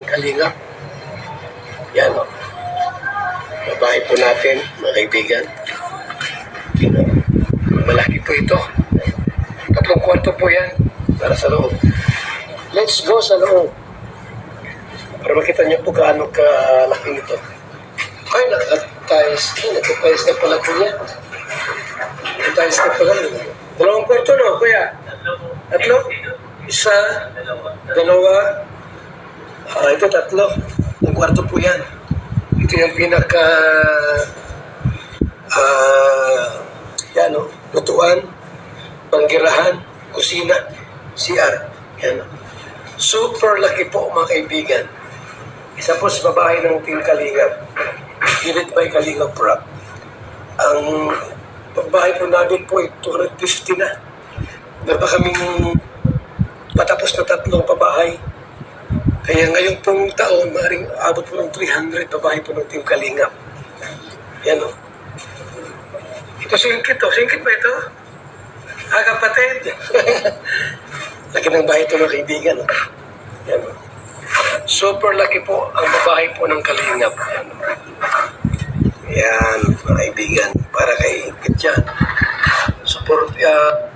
Kalingap. Yan o. Babae po natin, mga kaibigan. Malaki po ito. Tatlong kwarto po yan para sa loob. Let's go sa loob. Para makita niyo po gaano kalaki nito. Ay, nakatiles. Ay, nakatiles na pala po niya. Nakatiles na pala. Dalawang kwarto no, kuya? Tatlo? Isa, dalawa, Ah, ito tatlo. Ang kwarto po yan. Ito yung pinaka ah yan o, lutuan, panggirahan, kusina, CR. Yan o. Super laki po mga kaibigan. Isa po sa babae ng Team Kalingap. Unit by Kalingap Rock. Ang babae po namin po ay 250 na. Meron pa kaming patapos na tatlong pabahay. Kaya ngayon pong taon, maaaring abot po ng 300 babae po ng Team Kalingap. Yan o. Ito singkit o. Singkit ba ito? Ah, kapatid. laki ng bahay ito ng kaibigan. O. Yan o. Super laki po ang babae po ng Kalingap. Yan o. Yan, mga kaibigan. Para kay Kityan. Support, ah,